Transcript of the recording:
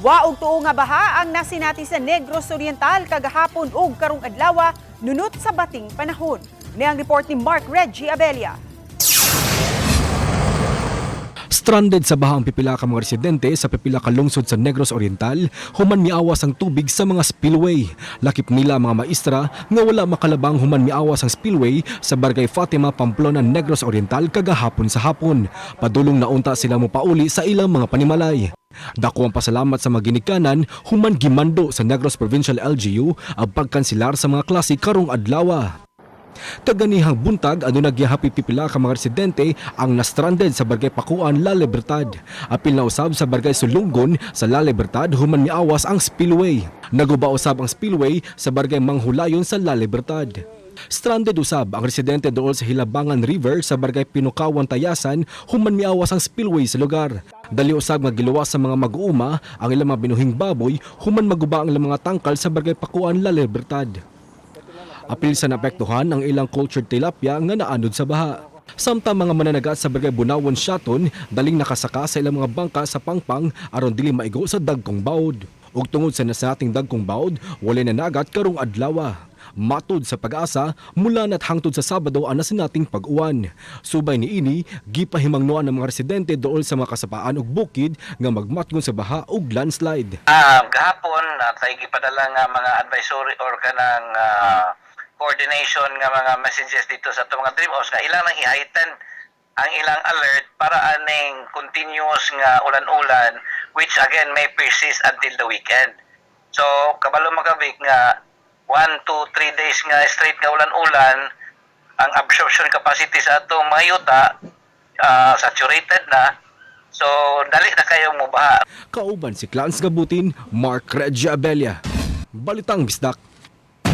Wa og tuo nga baha ang nasinati sa Negros Oriental kagahapon ug karong adlaw nunot sa bating panahon. Ni ang report ni Mark Reggie Abelia. Stranded sa baha ang pipila ka mga residente sa pipila ka lungsod sa Negros Oriental, human miawas ang tubig sa mga spillway. Lakip nila mga maestra nga wala makalabang human miawas ang spillway sa Barangay Fatima, Pamplona, Negros Oriental kagahapon sa hapon. Padulong naunta sila mo pauli sa ilang mga panimalay. Dako ang pasalamat sa mga ginikanan, human gimando sa Negros Provincial LGU ang pagkansilar sa mga klase karong adlaw. Kaganihang buntag ano nagyahapi pipila ka mga residente ang na-stranded sa Barangay Pakuan, La Libertad. Apil na usab sa Barangay Sulunggon sa La Libertad human miawas ang spillway. Naguba usab ang spillway sa Barangay Manghulayon sa La Libertad. Stranded usab ang residente dool sa Hilabangan River sa Barangay Pinukawan, Tayasan human miawas ang spillway sa lugar. Dali usab nga giluwas sa mga mag-uuma ang ilang mga binuhing baboy human maguba ang ilang mga tangkal sa Barangay Pakuan, La Libertad. Apil sa naapektuhan ang ilang cultured tilapia nga naanod sa baha. Samtang mga mananagat sa Barangay Bunawon Shaton, daling nakasaka sa ilang mga bangka sa pangpang aron dili maigo sa dagkong bawd. Ug tungod sa nasating dagkong bawd, wala na nagat karong adlaw. Matud sa pag-asa, mula na't hangtod sa Sabado ang nasinating pag-uwan. Subay ni ini, gipahimangnuan ng mga residente dool sa mga kasapaan ug bukid nga magmatgon sa baha ug landslide. Ah, gahapon uh, tayo gipadala nga mga advisory or kanang ah, coordination nga mga messages dito sa itong mga dream house nga ilang nang i-heighten ang ilang alert para aning continuous nga ulan-ulan which again may persist until the weekend. So, kabalo makabik nga 1 to 3 days nga straight nga ulan-ulan ang absorption capacity sa atong mga yuta ah, saturated na So, dali na kayo mubaha. Kauban si Clarence Gabutin, Mark Regia Abelia. Balitang Bisdak.